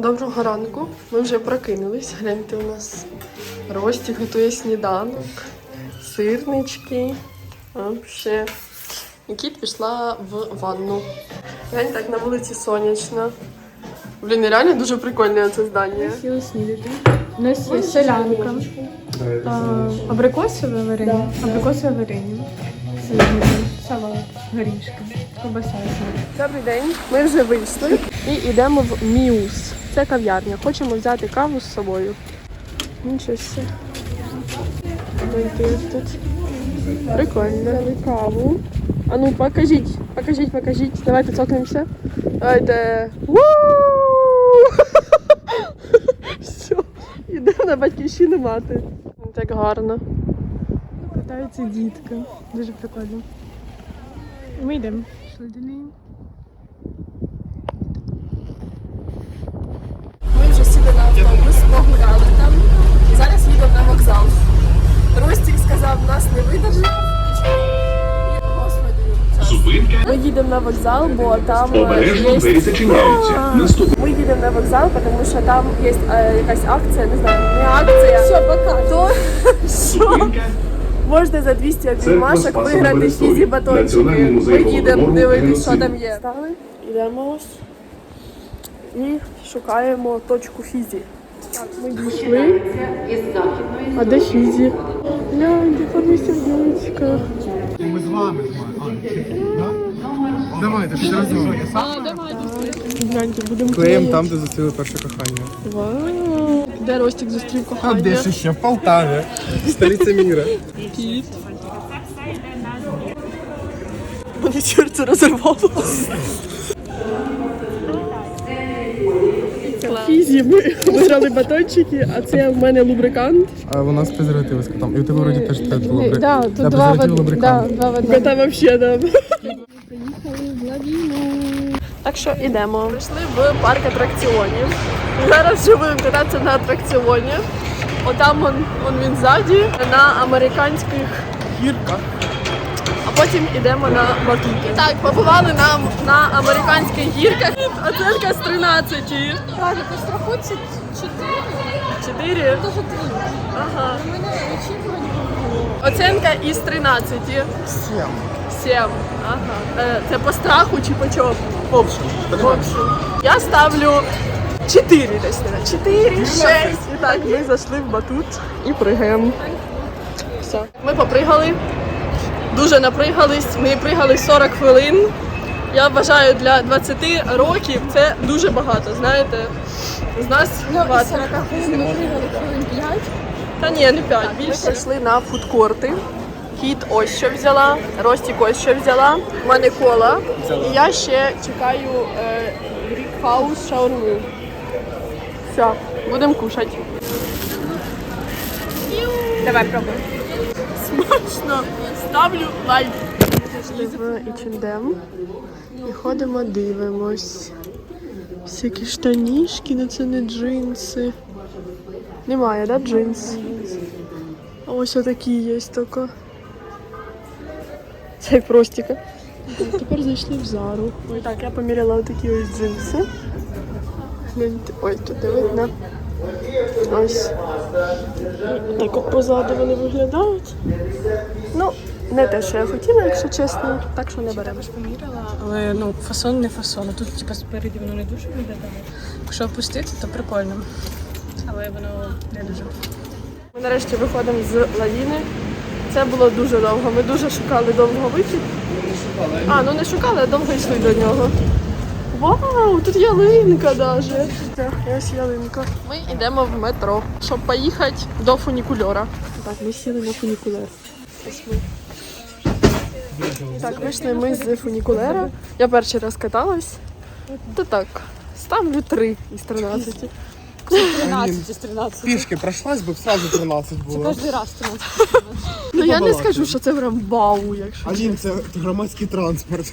Доброго ранку. Ми вже прокинулись. Гляньте, у нас Рості готує сніданок, сирнички. Вообще. І кіт пішла в ванну. Глянь, так на вулиці сонячно. Блін, реально дуже прикольне це здання. Сіли снідати. У нас є селянка, абрикосове варення, абрикосове варення, салат, горішки, ковбаса. Добрий день. Ми вже вийшли і йдемо в Міус. Це кав'ярня. Хочемо взяти каву з собою. Нічого. Тут. Прикольно. Взяли каву. А ну покажіть, покажіть, покажіть. Давайте цокнемося. Давайте. Все. Йдемо на батьківщину мати. Так гарно. Катаються дітки. Дуже прикольно. Ми йдемо. До неї. Ми вже сіли автобус, погуляли там. Зараз їдемо на вокзал. Ростік сказав, нас не видержить. Зупинка. Ми їдемо на вокзал, бо там е, Обережно є... двері зачиняються. Наступний Ми їдемо на вокзал, тому що там є е, якась акція, не знаю, не акція. Що, пока. То, що зупинка. можна за 200 Церква обіймашок виграти фізі батончики. Ми їдемо дивитися, що там є. Стали, йдемо ось і шукаємо точку фізі. Так, ми дійшли. А де фізі? Гляньте, там є сердечко. Ми з вами з вами. А, да? Давайте, щось разом. Гляньте, будемо Клеєм там, де зустріли перше кохання. Вау. Де Ростик зустрів А кохання? де ж ще? В Полтаві. Столиця міра. Кіт. Мене серце розірвалося. Фізі, ми виграли батончики, а це в мене лубрикант. А у нас презервативи з котом. І у тебе вроді теж теж було. Да, тут два в од- да, лубрикант. два в одному. там вообще там. Так що йдемо. Прийшли в парк атракціонів. Зараз вже будемо кататися на атракціоні. Отам он, он він ззаді, на американських гірках. А потім йдемо на батуті. Так, побували на, на американських гірках. Оценка з 13. Каже, по страху це чотири, 4. дуже три. Ага. У мене очікування Оценка із 13. Сім. 7. Ага. Е, Це по страху чи по чому? В общем. В общем. Я ставлю 4 десь. 4, 6. І так, ми зайшли в батут і пригаємо. Все. Ми попригали. Дуже напригались. Ми пригали 40 хвилин. Я вважаю, для 20 років це дуже багато, знаєте. З нас Ну, і 40 хвилин ми пригали хвилин 5. Та ні, не 5, більше. Ми прийшли на фудкорти. Кіт ось що взяла, Ростік ось що взяла. У мене кола. І я ще чекаю е, Greek House шаурму. Все, будемо кушати. Давай пробуй. Смачно! Ставлю лайк. В H&M і ходимо, дивимось. Всякі штанішки, ну це не джинси. Немає, да, джинс? А ось отакі є тільки. Це простіка. Тепер зайшли в Зару. Ой, так, я поміряла отакі ось джинси. Ой, тут не видно. Ось. Так от позаду вони виглядають. Ну, не те, що я хотіла, якщо чесно, так що не беремо. поміряла, але ну фасон не фасон. Тут типа спереді воно не дуже виглядає. Якщо опустити, то прикольно. Але воно не дуже. Ми нарешті виходимо з лавіни. Це було дуже довго. Ми дуже шукали довго вихід. А, ну не шукали, а довго йшли до нього. Вау, тут ялинка даже. Ось ялинка. Ми йдемо в метро, щоб поїхати до фунікульора. Так, ми сіли на фунікулер. Ось ми. Так, вийшли ми з фунікулера. Я перший раз каталась. То так, ставлю 3 із 13. 13 з 13. Пішки пройшлась би, сразу 13 було. Кожен раз 13. Ну я не скажу, що це прям вау, якщо. Алін, це громадський транспорт.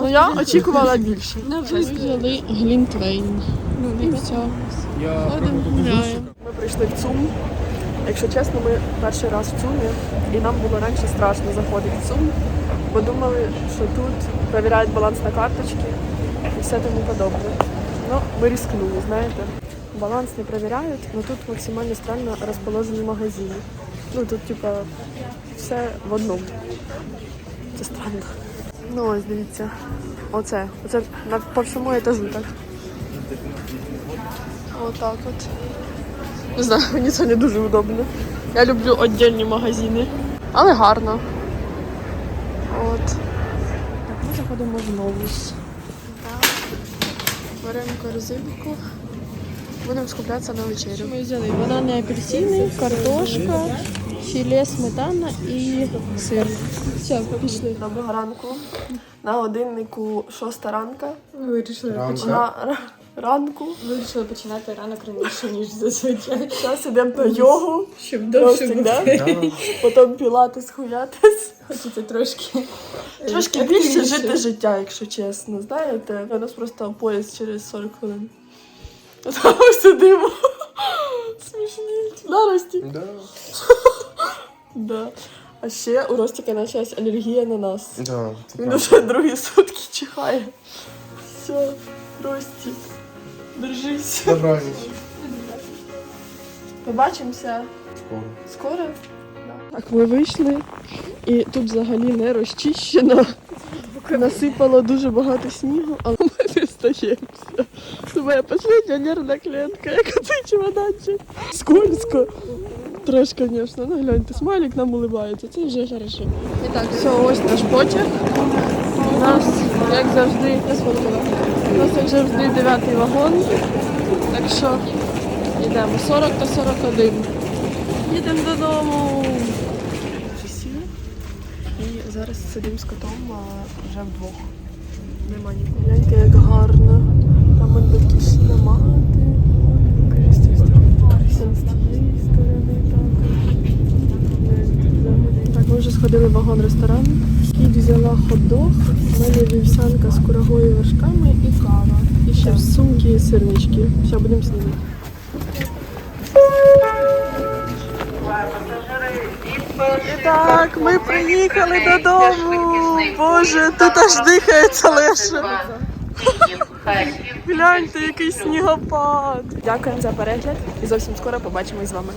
Ну я очікувала більше. Ми взяли Глінтвейн. Ну і все. Я Ходимо, гуляємо. Ми прийшли в ЦУМ. Якщо чесно, ми перший раз в ЦУМі, і нам було раніше страшно заходити в ЦУМ, бо думали, що тут перевіряють баланс на карточки і все тому подобне. Ну, ми рискнули, знаєте. Баланс не перевіряють, але тут максимально странно розположені магазини. Ну тут, типа, все в одному. Це странно. Ну ось дивіться. Оце. Оце на по всьому етажу так. Отак от. Не знаю, мені це не дуже удобно. Я люблю віддільні магазини. Але гарно. От. Так, ми заходимо в новус. Так. Беремо корзинку. Будемо скуплятися на вечерю. Ми взяли банани апельсини, картошка, філе, сметана і сир. Все, пішли. Доброго ранку. На годиннику шоста ранка. Ми вирішили, На р- ранку. вирішили починати ранок раніше, ніж зазвичай. Зараз ідемо на йогу. Щоб довше бути. Потім пілатес, хуятес. Хочеться трошки. Трошки більше жити життя, якщо чесно. Знаєте, у нас просто поїзд через 40 хвилин. Там сидимо. Смішні. Да? Да. Да. А ще у Ростика почалась алергія на нас. Да. Він уже другі сутки чихає. Все, Ростик, держись. Добраніч. Побачимося Скоро. скоро. Так, ми вийшли, і тут взагалі не розчищено. Насипало дуже багато снігу, але ми не стаємося. Це моя остання нервна клітка, як оцей чемоданчик. Скользко. Трошки, звісно, ну гляньте, смайлик нам улибається, це вже хорошо. І так, все, ось наш потяг. У нас, як завжди. У нас, як завжди, дев'ятий вагон. Так що йдемо 40 та 41. Їдемо додому. І зараз сидимо з котом а вже вдвох. Нема нікого. Гляньте, як гарно. Там батьківщина мати. Сходили в вагон-ресторан. Кіт взяла хот-дог, в мене вівсянка з курагою вершками і кава. І ще в сумки сирнички. Все, будемо снідати. І так, ми приїхали додому. Боже, тут аж дихається легше. Гляньте, який снігопад. Дякуємо за перегляд і зовсім скоро побачимось з вами.